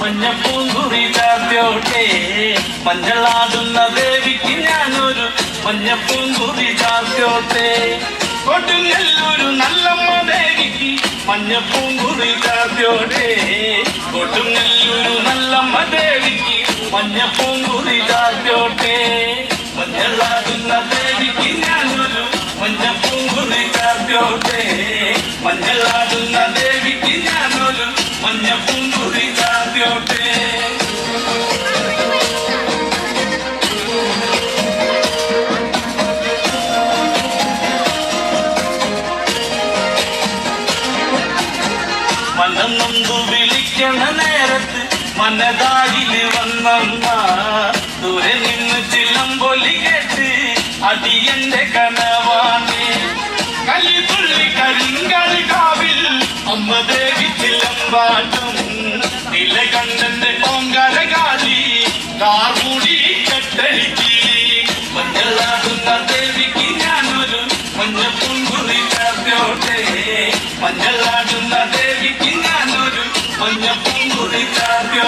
മഞ്ഞപ്പൂങ്കുറി ചാർത്തോട്ടെ മഞ്ഞളാടുന്ന ദേവിക്ക് ഞാനൊരു മഞ്ഞപ്പൂങ്കുറി ചാർത്തോട്ടെ കൊടുങ്ങല്ലൊരു നല്ലമ്മ ദേവിക്ക് മഞ്ഞപ്പൂങ്കുറി ചാർത്തോട്ടെ കൊടുങ്ങല്ലൊരു നല്ലമ്മ ദേവിക്ക് മഞ്ഞപ്പൂങ്കുറി ചാർത്തോട്ടെ മഞ്ഞളാടുന്ന ദേവിക്ക് ഞാനൊരു മഞ്ഞപ്പൂങ്കുറി ചാർത്തോട്ടെ മഞ്ഞളാടുന്ന ദേവിക്ക് മനം നൊന്തു വിളിക്കണ നേരത്ത് മനതാരിൽ വന്നമ്മ. ദൂരെ നിന്ന് ചിലമ്പൊലി കേട്ട് അടിയന്റെ കനവാണ്. കലിതുള്ളി കരിങ്കളി കാവിൽ അമ്മ ദേവി ചിലമ്പാട്ട് minha túnica,